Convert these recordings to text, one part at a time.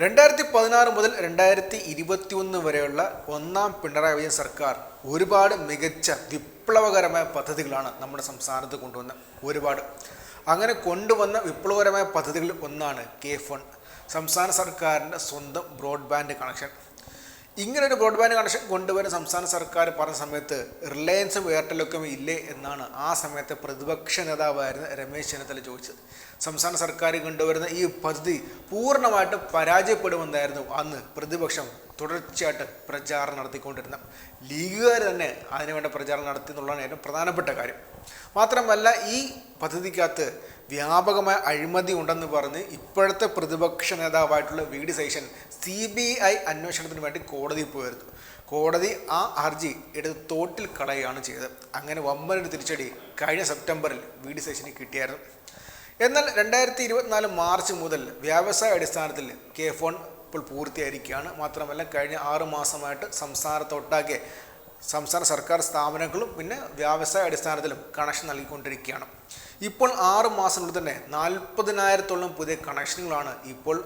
രണ്ടായിരത്തി പതിനാറ് മുതൽ രണ്ടായിരത്തി ഇരുപത്തി ഒന്ന് വരെയുള്ള ഒന്നാം പിണറായി വിജയൻ സർക്കാർ ഒരുപാട് മികച്ച വിപ്ലവകരമായ പദ്ധതികളാണ് നമ്മുടെ സംസ്ഥാനത്ത് കൊണ്ടുവന്ന ഒരുപാട് അങ്ങനെ കൊണ്ടുവന്ന വിപ്ലവകരമായ പദ്ധതികളിൽ ഒന്നാണ് കെ ഫോൺ. സംസ്ഥാന സർക്കാരിന്റെ സ്വന്തം ബ്രോഡ്ബാൻഡ് കണക്ഷൻ. ഇങ്ങനെ ഒരു ബ്രോഡ്ബാൻഡ് കണക്ഷൻ കൊണ്ടുവരുന്ന സംസ്ഥാന സർക്കാർ പറഞ്ഞ സമയത്ത് റിലയൻസും എയർടെലൊക്കെ ഇല്ലേ എന്നാണ് ആ സമയത്തെ പ്രതിപക്ഷ നേതാവായിരുന്ന രമേശ് ചെന്നിത്തല ചോദിച്ചത്. സംസ്ഥാന സർക്കാർ കൊണ്ടുവരുന്ന ഈ പദ്ധതി പൂർണമായിട്ടും പരാജയപ്പെടുമെന്നായിരുന്നു അന്ന് പ്രതിപക്ഷം തുടർച്ചയായിട്ട് പ്രചാരണം നടത്തിക്കൊണ്ടിരുന്ന ലീഗുകാർ തന്നെ അതിനുവേണ്ട പ്രചാരണം നടത്തി എന്നുള്ളതാണ് ഏറ്റവും പ്രധാനപ്പെട്ട കാര്യം. മാത്രമല്ല ഈ പദ്ധതിക്കകത്ത് വ്യാപകമായ അഴിമതി ഉണ്ടെന്ന് പറഞ്ഞ് ഇപ്പോഴത്തെ പ്രതിപക്ഷ നേതാവായിട്ടുള്ള V D Satheesan C B I അന്വേഷണത്തിന് വേണ്ടി കോടതിയിൽ പോയിരുന്നു. കോടതി ആ ഹർജി എടുത്ത് തോട്ടിൽ കളയുകയാണ് ചെയ്തത്. അങ്ങനെ വമ്പനൊരു തിരിച്ചടി കഴിഞ്ഞ സെപ്റ്റംബറിൽ വി ഡി സൈഷന് കിട്ടിയായിരുന്നു. എന്നാൽ രണ്ടായിരത്തി ഇരുപത്തിനാല് മാർച്ച് മുതൽ വ്യാവസായ അടിസ്ഥാനത്തിൽ കെ ഫോൺ ഇപ്പോൾ പൂർത്തിയായിരിക്കുകയാണ്. മാത്രമല്ല കഴിഞ്ഞ ആറ് മാസമായിട്ട് സംസ്ഥാനത്തൊട്ടാകെ സംസ്ഥാന സർക്കാർ സ്ഥാപനങ്ങളും പിന്നെ വ്യാവസായ അടിസ്ഥാനത്തിലും കണക്ഷൻ നൽകിക്കൊണ്ടിരിക്കുകയാണ്. ഇപ്പോൾ ആറ് മാസത്തിനുള്ളിൽ തന്നെ നാൽപ്പതിനായിരത്തോളം പുതിയ കണക്ഷനുകളാണ് ഇപ്പോൾ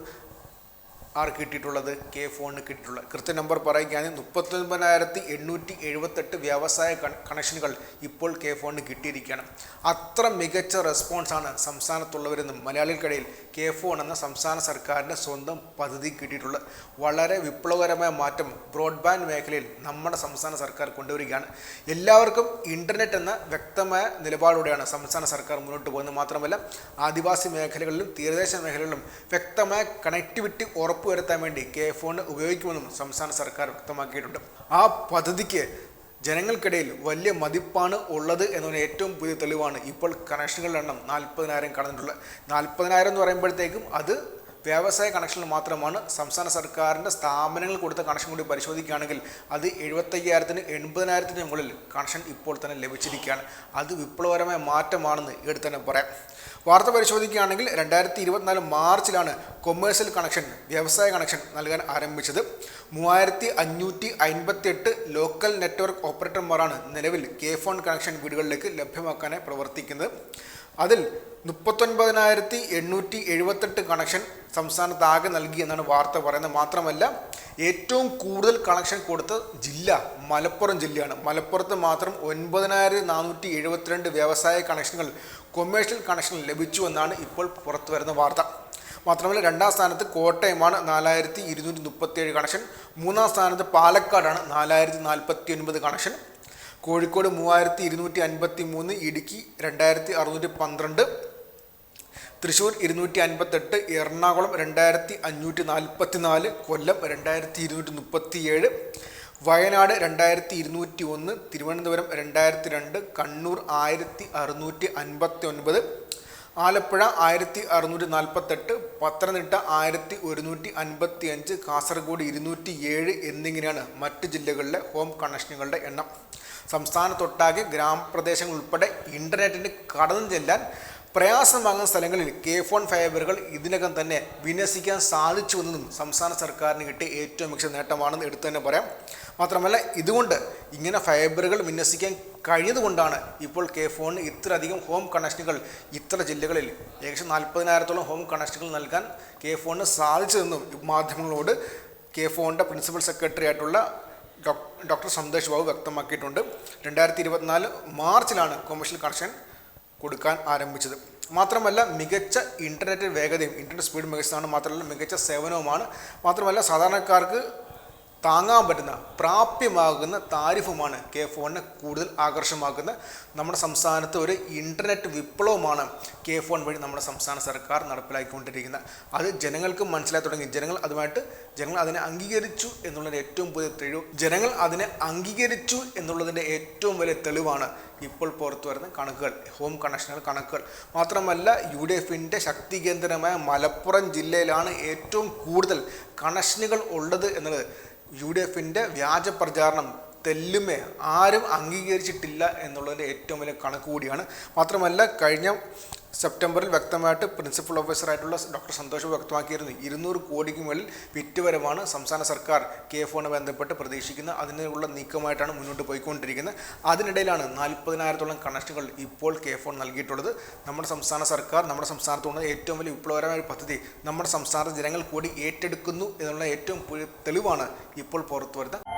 ആർ കിട്ടിയിട്ടുള്ളത് കെ ഫോണിന് കിട്ടിയിട്ടുള്ളത് കൃത്യ നമ്പർ പറയുകയാണെങ്കിൽ മുപ്പത്തൊൻപതിനായിരത്തി എണ്ണൂറ്റി എഴുപത്തെട്ട് വ്യവസായ കണക്ഷനുകൾ ഇപ്പോൾ കെ ഫോണിന് കിട്ടിയിരിക്കുകയാണ്. അത്ര മികച്ച റെസ്പോൺസാണ് സംസ്ഥാനത്തുള്ളവരെന്നും മലയാളികൾക്കിടയിൽ കെ ഫോൺ എന്ന സംസ്ഥാന സർക്കാരിന്റെ സ്വന്തം പദ്ധതി കിട്ടിയിട്ടുള്ളത്. വളരെ വിപ്ലവകരമായ മാറ്റം ബ്രോഡ്ബാൻഡ് മേഖലയിൽ നമ്മുടെ സംസ്ഥാന സർക്കാർ കൊണ്ടുവരികയാണ്. എല്ലാവർക്കും ഇന്റർനെറ്റ് എന്ന വ്യക്തമായ നിലപാടോടെയാണ് സംസ്ഥാന സർക്കാർ മുന്നോട്ട് പോകുന്നത്. മാത്രമല്ല ആദിവാസി മേഖലകളിലും തീരദേശ മേഖലകളിലും വ്യക്തമായ കണക്ടിവിറ്റി ഉറപ്പുവരുത്താൻ വേണ്ടി കെ ഫോൺ ഉപയോഗിക്കുമെന്നും സംസ്ഥാന സർക്കാർ വ്യക്തമാക്കിയിട്ടുണ്ട്. ആ പദ്ധതിക്ക് ജനങ്ങൾക്കിടയിൽ വലിയ മതിപ്പാണ് ഉള്ളത് എന്നതിന് ഏറ്റവും പുതിയ തെളിവാണ് ഇപ്പോൾ കണക്ഷനുകളുടെ എണ്ണം നാൽപ്പതിനായിരം കടന്നിട്ടുള്ളത്. നാൽപ്പതിനായിരം എന്ന് പറയുമ്പോഴത്തേക്കും അത് വ്യവസായ കണക്ഷനിൽ മാത്രമാണ്. സംസ്ഥാന സർക്കാരിന്റെ സ്ഥാപനങ്ങൾ കൊടുത്ത കണക്ഷൻ കൂടി പരിശോധിക്കുകയാണെങ്കിൽ അത് എഴുപത്തയ്യായിരത്തിന് എൺപതിനായിരത്തിന് മുകളിൽ കണക്ഷൻ ഇപ്പോൾ തന്നെ ലഭിച്ചിരിക്കുകയാണ്. അത് വിപ്ലവകരമായ മാറ്റമാണെന്ന് എടുത്ത് തന്നെ പറയാം. വാർത്ത പരിശോധിക്കുകയാണെങ്കിൽ രണ്ടായിരത്തി ഇരുപത്തിനാല് മാർച്ചിലാണ് കൊമേഴ്സ്യൽ കണക്ഷൻ വ്യവസായ കണക്ഷൻ നൽകാൻ ആരംഭിച്ചത്. മൂവായിരത്തി അഞ്ഞൂറ്റി അൻപത്തി എട്ട് ലോക്കൽ നെറ്റ്വർക്ക് ഓപ്പറേറ്റർമാരാണ് നിലവിൽ കെ ഫോൺ കണക്ഷൻ വീടുകളിലേക്ക് ലഭ്യമാക്കാനായി പ്രവർത്തിക്കുന്നത്. അതിൽ മുപ്പത്തൊൻപതിനായിരത്തി എണ്ണൂറ്റി എഴുപത്തെട്ട് കണക്ഷൻ സംസ്ഥാനത്താകെ നൽകി എന്നാണ് വാർത്ത പറയുന്നത്. മാത്രമല്ല ഏറ്റവും കൂടുതൽ കണക്ഷൻ കൊടുത്ത ജില്ല മലപ്പുറം ജില്ലയാണ്. മലപ്പുറത്ത് മാത്രം ഒൻപതിനായിരത്തി നാനൂറ്റി എഴുപത്തിരണ്ട് വ്യവസായ കണക്ഷനുകൾ കൊമേഴ്ഷ്യൽ കണക്ഷൻ ലഭിച്ചു എന്നാണ് ഇപ്പോൾ പുറത്തു വരുന്ന വാർത്ത. മാത്രമല്ല രണ്ടാം സ്ഥാനത്ത് കോട്ടയമാണ് നാലായിരത്തി ഇരുന്നൂറ്റി മുപ്പത്തിയേഴ് കണക്ഷൻ മൂന്നാം സ്ഥാനത്ത് പാലക്കാടാണ് നാലായിരത്തി നാൽപ്പത്തി ഒൻപത് കണക്ഷൻ കോഴിക്കോട് മൂവായിരത്തി ഇരുന്നൂറ്റി അൻപത്തി മൂന്ന് ഇടുക്കി രണ്ടായിരത്തി അറുന്നൂറ്റി പന്ത്രണ്ട് തൃശ്ശൂർ ഇരുന്നൂറ്റി അൻപത്തെട്ട് എറണാകുളം രണ്ടായിരത്തി അഞ്ഞൂറ്റി നാൽപ്പത്തി നാല് കൊല്ലം രണ്ടായിരത്തി ഇരുന്നൂറ്റി മുപ്പത്തി ഏഴ് വയനാട് രണ്ടായിരത്തി ഇരുന്നൂറ്റി ഒന്ന് തിരുവനന്തപുരം രണ്ടായിരത്തി രണ്ട് കണ്ണൂർ ആയിരത്തി അറുന്നൂറ്റി അൻപത്തി ഒൻപത് ആലപ്പുഴ ആയിരത്തി അറുന്നൂറ്റി നാൽപ്പത്തെട്ട് പത്തനംതിട്ട ആയിരത്തി ഒരുന്നൂറ്റി അൻപത്തി അഞ്ച് കാസർഗോഡ് ഇരുന്നൂറ്റി ഏഴ് എന്നിങ്ങനെയാണ് മറ്റ് ജില്ലകളിലെ ഹോം കണക്ഷനുകളുടെ എണ്ണം. സംസ്ഥാനത്തൊട്ടാകെ ഗ്രാമപ്രദേശങ്ങൾ ഉൾപ്പെടെ ഇന്റർനെറ്റിന് കടന്നു ചെല്ലാൻ പ്രയാസമാകുന്ന സ്ഥലങ്ങളിൽ കെ ഫോൺ ഫൈബറുകൾ ഇതിനകം തന്നെ വിന്യസിക്കാൻ സാധിച്ചുവെന്നതും സംസ്ഥാന സർക്കാരിന് കിട്ടിയ ഏറ്റവും മികച്ച നേട്ടമാണെന്ന് എടുത്തു തന്നെ പറയാം. മാത്രമല്ല ഇതുകൊണ്ട് ഇങ്ങനെ ഫൈബറുകൾ വിന്യസിക്കാൻ കഴിഞ്ഞതുകൊണ്ടാണ് ഇപ്പോൾ കെ ഫോണിന് ഇത്രയധികം ഹോം കണക്ഷനുകൾ ഇത്ര ജില്ലകളിൽ ഏകദേശം നാൽപ്പതിനായിരത്തോളം ഹോം കണക്ഷനുകൾ നൽകാൻ കെ ഫോണിന് സാധിച്ചതെന്നും മാധ്യമങ്ങളോട് കെ ഫോണിന്റെ പ്രിൻസിപ്പൽ സെക്രട്ടറി ആയിട്ടുള്ള ഡോക്ടർ സന്തോഷ് ബാബു വ്യക്തമാക്കിയിട്ടുണ്ട്. രണ്ടായിരത്തി ഇരുപത്തിനാല് മാർച്ചിലാണ് കൊമേഴ്ഷ്യൽ കണക്ഷൻ കൊടുക്കാൻ ആരംഭിച്ചത്. മാത്രമല്ല മികച്ച ഇന്റർനെറ്റ് വേഗതയും ഇന്റർനെറ്റ് സ്പീഡ് മികച്ചതാണ്. മാത്രമല്ല മികച്ച സേവനവുമാണ്. മാത്രമല്ല സാധാരണക്കാർക്ക് താങ്ങാൻ പറ്റുന്ന പ്രാപ്യമാകുന്ന താരിഫുമാണ് കെ ഫോണിനെ കൂടുതൽ ആകർഷമാക്കുന്ന നമ്മുടെ സംസ്ഥാനത്ത് ഒരു ഇന്റർനെറ്റ് വിപ്ലവമാണ് കെ ഫോൺ വഴി നമ്മുടെ സംസ്ഥാന സർക്കാർ നടപ്പിലാക്കിക്കൊണ്ടിരിക്കുന്നത്. അത് ജനങ്ങൾക്ക് മനസ്സിലായി തുടങ്ങി. ജനങ്ങൾ അതുമായിട്ട് ജനങ്ങൾ അതിനെ അംഗീകരിച്ചു എന്നുള്ളതിന്റെ ഏറ്റവും പുതിയ തെളിവ്. ജനങ്ങൾ അതിനെ അംഗീകരിച്ചു എന്നുള്ളതിന്റെ ഏറ്റവും വലിയ തെളിവാണ് ഇപ്പോൾ പുറത്തു വരുന്ന കണക്കുകൾ ഹോം കണക്ഷനുകൾ കണക്കുകൾ. മാത്രമല്ല യു ഡി എഫിന്റെ ശക്തി കേന്ദ്രമായ മലപ്പുറം ജില്ലയിലാണ് ഏറ്റവും കൂടുതൽ കണക്ഷനുകൾ ഉള്ളത് എന്നുള്ളത്. യു ഡി എഫിന്റെ വ്യാജ പ്രചാരണം തെല്ലുമേ ആരും അംഗീകരിച്ചിട്ടില്ല എന്നുള്ളതിന്റെ ഏറ്റവും വലിയ കണക്ക് കൂടിയാണ്. മാത്രമല്ല കഴിഞ്ഞ സെപ്റ്റംബറിൽ വ്യക്തമായിട്ട് പ്രിൻസിപ്പൽ ഓഫീസറായിട്ടുള്ള ഡോക്ടർ സന്തോഷ് വ്യക്തമാക്കിയിരുന്നു. ഇരുന്നൂറ് കോടിക്ക് മുകളിൽ വിറ്റുവരവാണ് സംസ്ഥാന സർക്കാർ കെ ഫോണ് ബന്ധപ്പെട്ട് പ്രതീക്ഷിക്കുന്നത് അതിനുള്ള നീക്കമായിട്ടാണ് മുന്നോട്ട് പോയിക്കൊണ്ടിരിക്കുന്നത്. അതിനിടയിലാണ് നാൽപ്പതിനായിരത്തോളം കണക്ഷനുകൾ ഇപ്പോൾ കെ ഫോൺ നൽകിയിട്ടുള്ളത്. നമ്മുടെ സംസ്ഥാന സർക്കാർ നമ്മുടെ സംസ്ഥാനത്തുള്ള ഏറ്റവും വലിയ വിപ്ലവകരമായ പദ്ധതി നമ്മുടെ സംസ്ഥാന ജനങ്ങൾ കൂടി ഏറ്റെടുക്കുന്നു എന്നുള്ള ഏറ്റവും തെളിവാണ് ഇപ്പോൾ പുറത്തു വരുന്നത്.